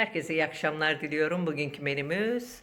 Herkese iyi akşamlar diliyorum. Bugünkü menümüz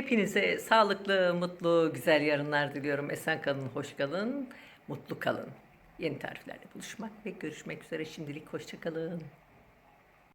Hepinize sağlıklı, mutlu, güzel yarınlar diliyorum. Esen kalın, hoş kalın, mutlu kalın. Yeni tariflerle buluşmak ve görüşmek üzere. Şimdilik hoşça kalın.